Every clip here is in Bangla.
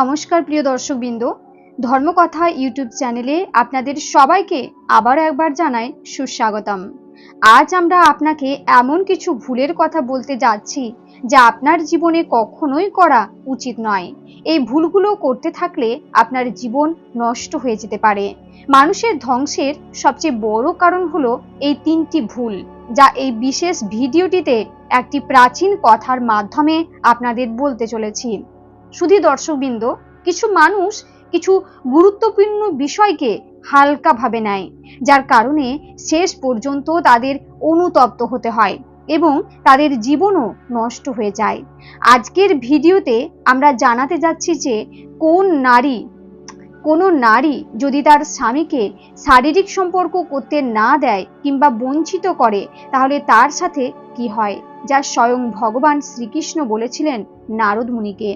নমস্কার প্রিয় দর্শকবৃন্দ। ধর্মকথা ইউটিউব চ্যানেলে আপনাদের সবাইকে আবার একবার জানাই সুস্বাগতম। আজ আমরা আপনাকে এমন কিছু ভুলের কথা বলতে যাচ্ছি যা আপনার জীবনে কখনোই করা উচিত নয়। এই ভুলগুলো করতে থাকলে আপনার জীবন নষ্ট হয়ে যেতে পারে। মানুষের ধ্বংসের সবচেয়ে বড় কারণ হলো এই তিনটি ভুল, যা এই বিশেষ ভিডিওটিতে একটি প্রাচীন কথার মাধ্যমে আপনাদের বলতে চলেছি। শুধু দর্শকবৃন্দ, কিছু মানুষ কিছু গুরুত্বপূর্ণ বিষয়কে হালকাভাবে নেয়, যার কারণে শেষ পর্যন্ত তাদের অনুতপ্ত হতে হয় এবং তাদের জীবনও নষ্ট হয়ে যায়। আজকের ভিডিওতে আমরা জানাতে যাচ্ছি যে কোন নারী, কোনো নারী যদি তার স্বামীকে শারীরিক সম্পর্ক করতে না দেয় কিংবা বঞ্চিত করে, তাহলে তার সাথে কি হয়? যা স্বয়ং ভগবান শ্রীকৃষ্ণ বলেছিলেন নারদ মুনিকে।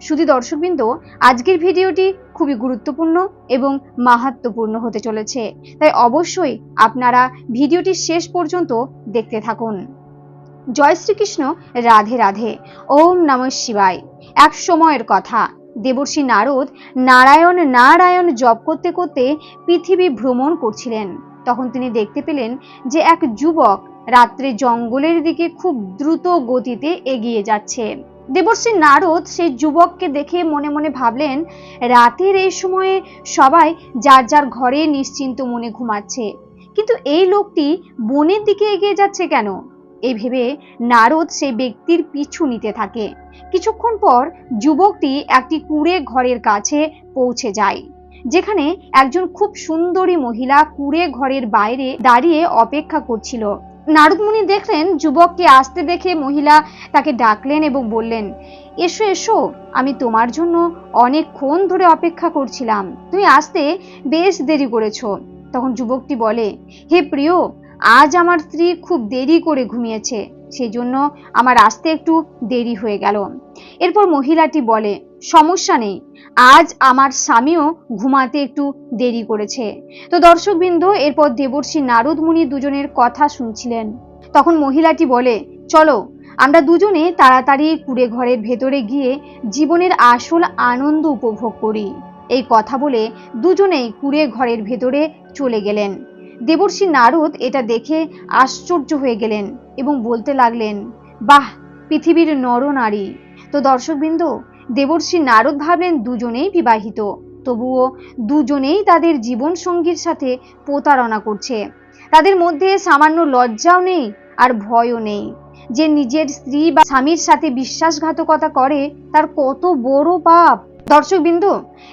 শুধু দর্শকবৃন্দ, আজকের ভিডিওটি খুবই গুরুত্বপূর্ণ এবং মাহাত্মপূর্ণ হতে চলেছে। তাই অবশ্যই আপনারা ভিডিওটি শেষ পর্যন্ত দেখতে থাকুন। জয় শ্রীকৃষ্ণ, রাধে রাধে। ওম নম শিবায়। এক সময়ের কথা। দেবর্ষী নারদ নারায়ণ নারায়ণ জপ করতে করতে পৃথিবী ভ্রমণ করছিলেন। তখন তিনি দেখতে পেলেন যে এক যুবক রাত্রে জঙ্গলের দিকে খুব দ্রুত গতিতে এগিয়ে যাচ্ছে। দেবশ্রী নারদ সেই যুবককে দেখে মনে মনে ভাবলেন, রাতের এই সময়ে সবাই যার যার ঘরে নিশ্চিন্ত মনে ঘুমাচ্ছে। কিন্তু এই লোকটি বনের দিকে এগিয়ে যাচ্ছে কেন? এই ভেবে নারদ সেই ব্যক্তির পিছু নিতে থাকে। কিছুক্ষণ পর যুবকটি একটি কুড়ে ঘরের কাছে পৌঁছে যায়, যেখানে একজন খুব সুন্দরী মহিলা কুড়ে ঘরের বাইরে দাঁড়িয়ে অপেক্ষা করছিল। নারদমুনি দেখলেন যুবককে আসতে দেখে মহিলা তাকে ডাকলেন এবং বললেন, এসো এসো, আমি তোমার জন্য অনেকক্ষণ ধরে অপেক্ষা করছিলাম। তুমি আসতে বেশ দেরি করেছ। তখন যুবকটি বলে, হে প্রিয়, আজ আমার স্ত্রী খুব দেরি করে ঘুমিয়েছে। সেই জন্য আমার আসতে একটু দেরি হয়ে গেল। এরপর মহিলাটি বলে, সমস্যা নেই। আজ আমার স্বামীও ঘুমাতে একটু দেরি করেছে। তো দর্শকবৃন্দ, এরপর দেবর্ষী নারদ মুনি দুজনের কথা শুনছিলেন। তখন মহিলাটি বলে, চলো, আমরা দুজনে তাড়াতাড়ি কুড়ে ঘরের ভেতরে গিয়ে জীবনের আসল আনন্দ উপভোগ করি। এই কথা বলে দুজনেই কুড়ে ঘরের ভেতরে চলে গেলেন। দেবর্ষী নারদ এটা দেখে আশ্চর্য হয়ে গেলেন এবং বলতে লাগলেন, বাহ, পৃথিবীর নরনারী তো দর্শকবৃন্দ, দেবর্ষী নারদ ভাবলেন দুজনেই বিবাহিত, তবুও দুজনেই তাদের জীবন সঙ্গীর সাথে প্রতারণা করছে। তাদের মধ্যে সামান্য লজ্জাও নেই আর ভয়ও নেই। যে নিজের স্ত্রী বা স্বামীর সাথে বিশ্বাসঘাতকতা করে, তার কত বড় পাপ! দর্শকবৃন্দ,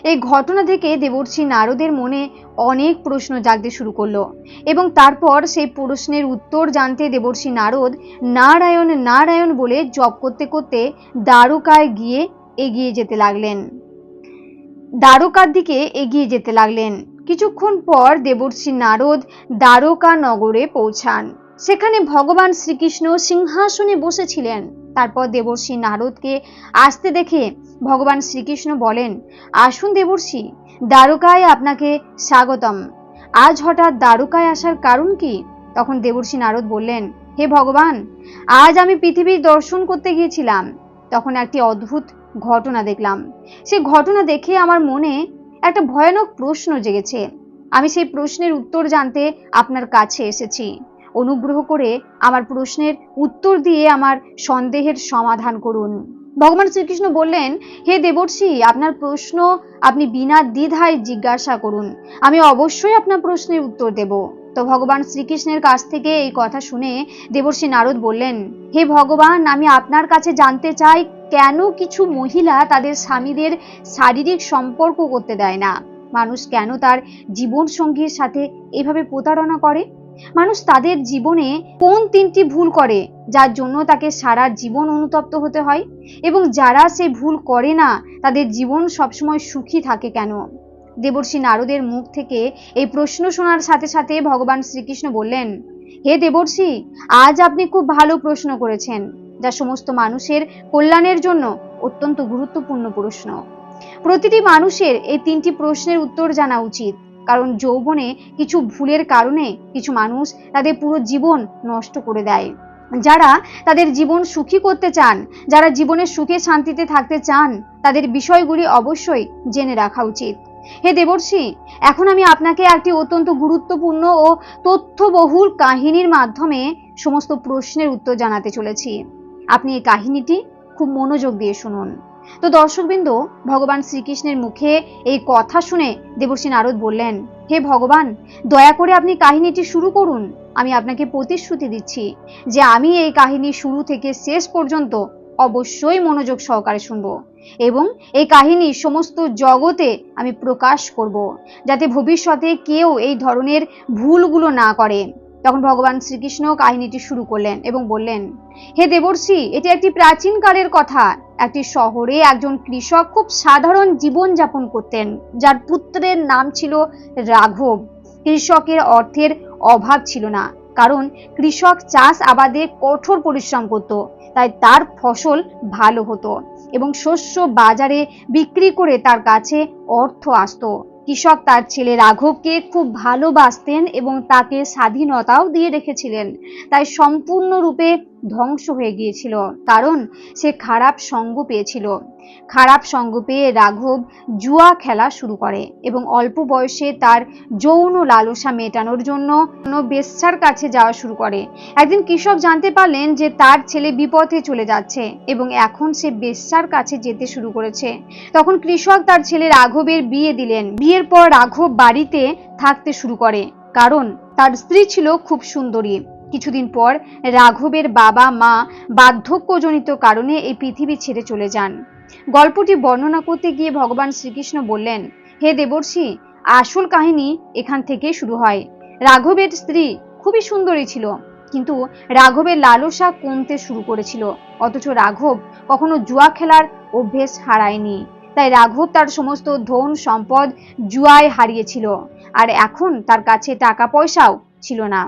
এই ঘটনা থেকে দেবর্ষী নারদের মনে অনেক প্রশ্ন জাগতে শুরু করল এবং তারপর সেই প্রশ্নের উত্তর জানতে দেবর্ষী নারদ, নারায়ণ নারায়ণ বলে জপ করতে করতে দ্বারকায় গিয়ে এগিয়ে যেতে লাগলেন। দ্বারকার দিকে এগিয়ে যেতে লাগলেন। কিছুক্ষণ পর দেবর্ষী নারদ দ্বারকা নগরে পৌঁছান। সেখানে ভগবান শ্রীকৃষ্ণ সিংহাসনে বসেছিলেন। তারপর দেবর্ষী নারদকে আসতে দেখে ভগবান শ্রীকৃষ্ণ বলেন, আসুন দেবর্ষী, দ্বারকায় আপনাকে স্বাগতম। আজ হঠাৎ দ্বারকায় আসার কারণ কি? তখন দেবর্ষী নারদ বললেন, হে ভগবান, আজ আমি পৃথিবীর দর্শন করতে গিয়েছিলাম। তখন একটি অদ্ভুত ঘটনা দেখলাম। সেই ঘটনা দেখে আমার মনে একটা ভয়ানক প্রশ্ন জেগেছে। আমি সেই প্রশ্নের উত্তর জানতে আপনার কাছে এসেছি। অনুগ্রহ করে আমার প্রশ্নের উত্তর দিয়ে আমার সন্দেহের সমাধান করুন। ভগবান শ্রীকৃষ্ণ বললেন, হে দেবর্ষী, আপনার প্রশ্ন আপনি বিনা দ্বিধায় জিজ্ঞাসা করুন। আমি অবশ্যই আপনার প্রশ্নের উত্তর দেব। তো ভগবান শ্রীকৃষ্ণের কাছ থেকে এই কথা শুনে দেবর্ষী নারদ বললেন, হে ভগবান, আমি আপনার কাছে জানতে চাই, কেন কিছু মহিলা তাদের স্বামীদের শারীরিক সম্পর্ক করতে দেয় না? মানুষ কেন তার জীবন সঙ্গীর সাথে এভাবে প্রতারণা করে? মানুষ তাদের জীবনে কোন তিনটি ভুল করে, যার জন্য তাকে সারা জীবন অনুতপ্ত হতে হয়? এবং যারা সেই ভুল করে না, তাদের জীবন সবসময় সুখী থাকে কেন? দেবর্ষী নারদের মুখ থেকে এই প্রশ্ন শোনার সাথে সাথে ভগবান শ্রীকৃষ্ণ বললেন, হে দেবর্ষী, আজ আপনি খুব ভালো প্রশ্ন করেছেন, যা সমস্ত মানুষের কল্যাণের জন্য অত্যন্ত গুরুত্বপূর্ণ প্রশ্ন। প্রতিটি মানুষের এই তিনটি প্রশ্নের উত্তর জানা উচিত। কারণ যৌবনে কিছু ভুলের কারণে কিছু মানুষ তাদের পুরো জীবন নষ্ট করে দেয়। যারা তাদের জীবন সুখী করতে চান, যারা জীবনে সুখে শান্তিতে থাকতে চান, তাদের বিষয়গুলি অবশ্যই জেনে রাখা উচিত। হে দেবর্ষি, এখন আমি আপনাকে একটি অত্যন্ত গুরুত্বপূর্ণ ও তথ্যবহুল কাহিনীর মাধ্যমে সমস্ত প্রশ্নের উত্তর জানাতে চলেছি। আপনি এই কাহিনীটি খুব মনোযোগ দিয়ে শুনুন। তো দর্শকবৃন্দ, ভগবান শ্রীকৃষ্ণের মুখে এই কথা শুনে দেবর্ষী নারদ বললেন, হে ভগবান, দয়া করে আপনি কাহিনীটি শুরু করুন। আমি আপনাকে প্রতিশ্রুতি দিচ্ছি যে আমি এই কাহিনী শুরু থেকে শেষ পর্যন্ত অবশ্যই মনোযোগ সহকারে শুনব এবং এই কাহিনী সমস্ত জগতে আমি প্রকাশ করব, যাতে ভবিষ্যতে কেউ এই ধরনের ভুলগুলো না করে। তখন ভগবান শ্রীকৃষ্ণ কাহিনীটি শুরু করলেন এবং বললেন, হে দেবর্ষি, এটি একটি প্রাচীন কালের কথা। একটি শহরে একজন কৃষক খুব সাধারণ জীবন যাপন করতেন, যার পুত্রের নাম ছিল রাঘব। কৃষকের অর্থের অভাব ছিল না, কারণ কৃষক চাষ আবাদে কঠোর পরিশ্রম করত, তাই তার ফসল ভালো হতো এবং শস্য বাজারে বিক্রি করে তার কাছে অর্থ আসতো। কৃষক তার ছেলে রাঘবকে খুব ভালোবাসতেন এবং তাকে স্বাধীনতাও দিয়ে রেখেছিলেন। তাই সম্পূর্ণরূপে ধ্বংস হয়ে গিয়েছিল। কারণ সে খারাপ সঙ্গ পেয়েছিল। খারাপ সঙ্গ পেয়ে রাঘব জুয়া খেলা শুরু করে এবং অল্প বয়সে তার যৌন লালসা মেটানোর জন্য বেশ্যার কাছে যাওয়া শুরু করে। একদিন কৃষক জানতে পারলেন যে তার ছেলে বিপথে চলে যাচ্ছে এবং এখন সে বেশ্যার কাছে যেতে শুরু করেছে। তখন কৃষক তার ছেলে রাঘবের বিয়ে দিলেন। বিয়ের পর রাঘব বাড়িতে থাকতে শুরু করে। কারণ তার স্ত্রী ছিল খুব সুন্দরী। কিছুদিন পর রাঘবের বাবা, মা বার্ধক্যজনিত কারণে এই পৃথিবী ছেড়ে চলে যান। গল্পটি বর্ণনা করতে গিয়ে ভগবান শ্রীকৃষ্ণ বললেন, হে দেবর্ষি, আসল কাহিনী এখান থেকে শুরু হয়। রাঘবের স্ত্রী খুবই সুন্দরী ছিল, কিন্তু রাঘবের লালসা কমতে শুরু করেছিল। অথচ রাঘব কখনো জুয়া খেলার অভ্যেস হারায়নি। তাই রাঘব তার সমস্ত ধন, সম্পদ জুয়ায় হারিয়েছিল। আর এখন তার কাছে টাকা পয়সাও ছিল না।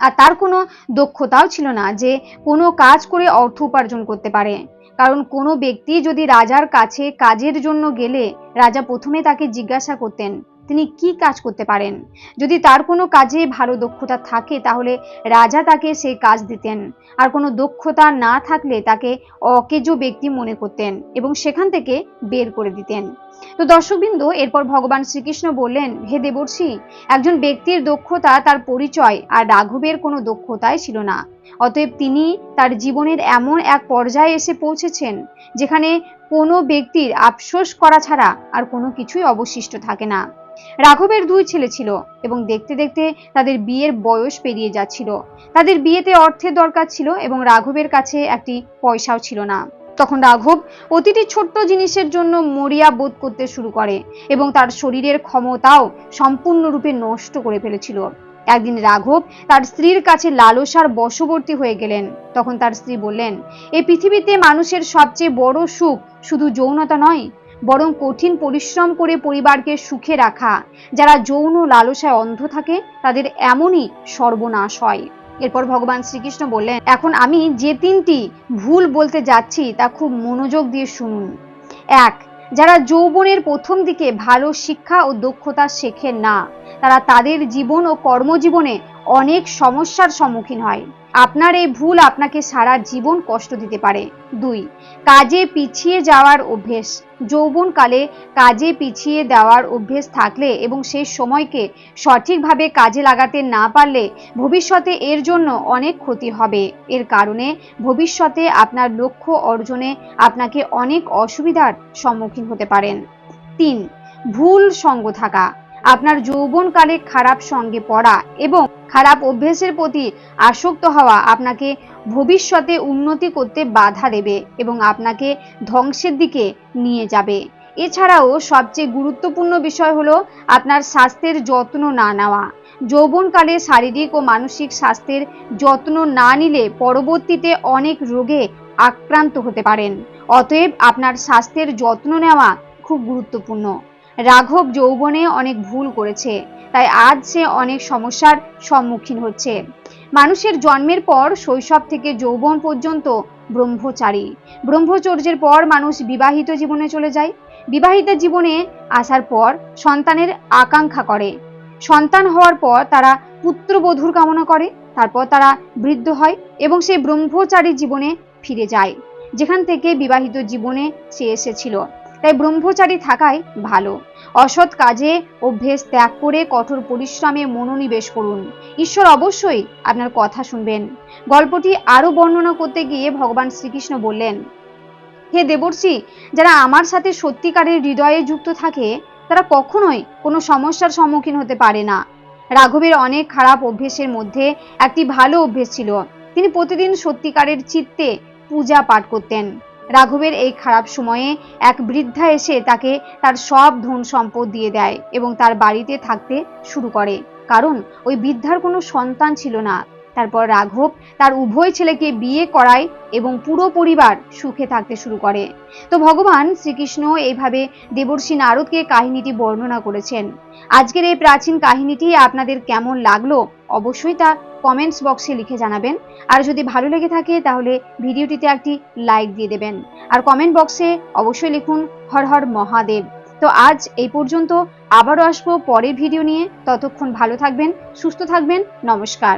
আর তার কোনো দক্ষতাও ছিল না যে কোনো কাজ করে অর্থ উপার্জন করতে পারে। কারণ কোনো ব্যক্তি যদি রাজার কাছে কাজের জন্য গেলে রাজা প্রথমে তাকে জিজ্ঞাসা করতেন তিনি কি কাজ করতে পারেন? যদি তার কোনো কাজে ভালো দক্ষতা থাকে, তাহলে রাজা তাকে সেই কাজ দিতেন। আর কোনো দক্ষতা না থাকলে তাকে অকেজো ব্যক্তি মনে করতেন এবং সেখান থেকে বের করে দিতেন। তো দর্শকবৃন্দ, এরপর ভগবান শ্রীকৃষ্ণ বললেন, হে দেবর্ষি, একজন ব্যক্তির দক্ষতা তার পরিচয় আর রাঘবের কোনো দক্ষতাই ছিল না। অতএব তিনি তার জীবনের এমন এক পর্যায়ে এসে পৌঁছেছেন, যেখানে কোনো ব্যক্তির আফসোস করা ছাড়া আর কোনো কিছুই অবশিষ্ট থাকে না। রাঘবের দুই ছেলে ছিল এবং দেখতে দেখতে তাদের বিয়ের বয়স পেরিয়ে যাচ্ছিল। তাদের বিয়েতে অর্থের দরকার ছিল এবং রাঘবের কাছে একটি পয়সাও ছিল না। তখন রাঘব প্রতিটি ছোট্ট জিনিসের জন্য মরিয়া বোধ করতে শুরু করে এবং তার শরীরের ক্ষমতাও সম্পূর্ণরূপে নষ্ট করে ফেলেছিল। একদিন রাঘব তার স্ত্রীর কাছে লালসার বশবর্তী হয়ে গেলেন। তখন তার স্ত্রী বললেন এই পৃথিবীতে মানুষের সবচেয়ে বড় সুখ শুধু যৌনতা নয় বরং কঠিন পরিশ্রম করে পরিবারকে সুখে রাখা। যারা যৌন লালসায় অন্ধ থাকে, তাদের এমনই সর্বনাশ হয়। এরপর ভগবান শ্রীকৃষ্ণ বললেন, এখন আমি যে তিনটি ভুল বলতে যাচ্ছি, তা খুব মনোযোগ দিয়ে শুনুন। এক, যারা যৌবনের প্রথম দিকে ভালো শিক্ষা ও দক্ষতা শেখেন না, তারা তাদের জীবন ও কর্মজীবনে অনেক সমস্যার সম্মুখীন হয়। আপনার এই ভুল আপনাকে সারা জীবন কষ্ট দিতে পারে। দুই, কাজে পিছিয়ে যাওয়ার অভ্যেস। যৌবনকালে কাজে পিছিয়ে দেওয়ার অভ্যেস থাকলে এবং সেই সময়কে সঠিকভাবে কাজে লাগাতে না পারলে ভবিষ্যতে এর জন্য অনেক ক্ষতি হবে। এর কারণে ভবিষ্যতে আপনার লক্ষ্য অর্জনে আপনাকে অনেক অসুবিধার সম্মুখীন হতে পারেন। তিন, ভুল সঙ্গ থাকা। আপনার যৌবনকালে খারাপ সঙ্গে পড়া এবং খারাপ অভ্যেসের প্রতি আসক্ত হওয়া আপনাকে ভবিষ্যতে উন্নতি করতে বাধা দেবে এবং আপনাকে ধ্বংসের দিকে নিয়ে যাবে। এছাড়াও সবচেয়ে গুরুত্বপূর্ণ বিষয় হলো আপনার স্বাস্থ্যের যত্ন না নেওয়া। যৌবনকালে শারীরিক ও মানসিক স্বাস্থ্যের যত্ন না নিলে পরবর্তীতে অনেক রোগে আক্রান্ত হতে পারেন। অতএব আপনার স্বাস্থ্যের যত্ন নেওয়া খুব গুরুত্বপূর্ণ। রাঘব যৌবনে অনেক ভুল করেছে, তাই আজ সে অনেক সমস্যার সম্মুখীন হচ্ছে। মানুষের জন্মের পর শৈশব থেকে যৌবন পর্যন্ত ব্রহ্মচারী। ব্রহ্মচর্যের পর মানুষ বিবাহিত জীবনে চলে যায়। বিবাহিত জীবনে আসার পর সন্তানের আকাঙ্ক্ষা করে। সন্তান হওয়ার পর তারা পুত্রবধূর কামনা করে, তারপর তারা বৃদ্ধ হয় এবং সেই ব্রহ্মচারী জীবনে ফিরে যায়, যেখান থেকে বিবাহিত জীবনে সে এসেছিল। তাই ব্রহ্মচারী থাকাই ভালো। অসৎ কাজে অভ্যেস ত্যাগ করে কঠোর পরিশ্রমে মনোনিবেশ করুন। ঈশ্বর অবশ্যই আপনার কথা শুনবেন। গল্পটি আরও বর্ণনা করতে গিয়ে ভগবান শ্রীকৃষ্ণ বললেন, হে দেবর্ষি, যারা আমার সাথে সত্যিকারের হৃদয়ে যুক্ত থাকে, তারা কখনোই কোনো সমস্যার সম্মুখীন হতে পারে না। রাঘবের অনেক খারাপ অভ্যেসের মধ্যে একটি ভালো অভ্যেস ছিল। তিনি প্রতিদিন সত্যিকারের চিত্তে পূজা পাঠ করতেন। রাঘবের এই খারাপ সময়ে এক বৃদ্ধা এসে তাকে তার সব ধন সম্পদ দিয়ে দেয় এবং তার বাড়িতে থাকতে শুরু করে। কারণ ওই বৃদ্ধার কোনো সন্তান ছিল না। তারপর রাঘব তার উভয় ছেলেকে বিয়ে করায় এবং পুরো পরিবার সুখে থাকতে শুরু করে। তো ভগবান শ্রীকৃষ্ণ এইভাবে দেবর্ষী নারদকে কাহিনীটি বর্ণনা করেছেন। আজকের এই প্রাচীন কাহিনীটি আপনাদের কেমন লাগল? অবশ্যই তা কমেন্টস বক্সে লিখে জানাবেন। আর যদি ভালো লেগে থাকে, তাহলে ভিডিওটিতে একটি লাইক দিয়ে দেবেন। আর কমেন্ট বক্সে অবশ্যই লিখুন, হর হর মহাদেব। তো আজ এই পর্যন্ত, আবারও আসব পরের ভিডিও নিয়ে। ততক্ষণ ভালো থাকবেন, সুস্থ থাকবেন, নমস্কার।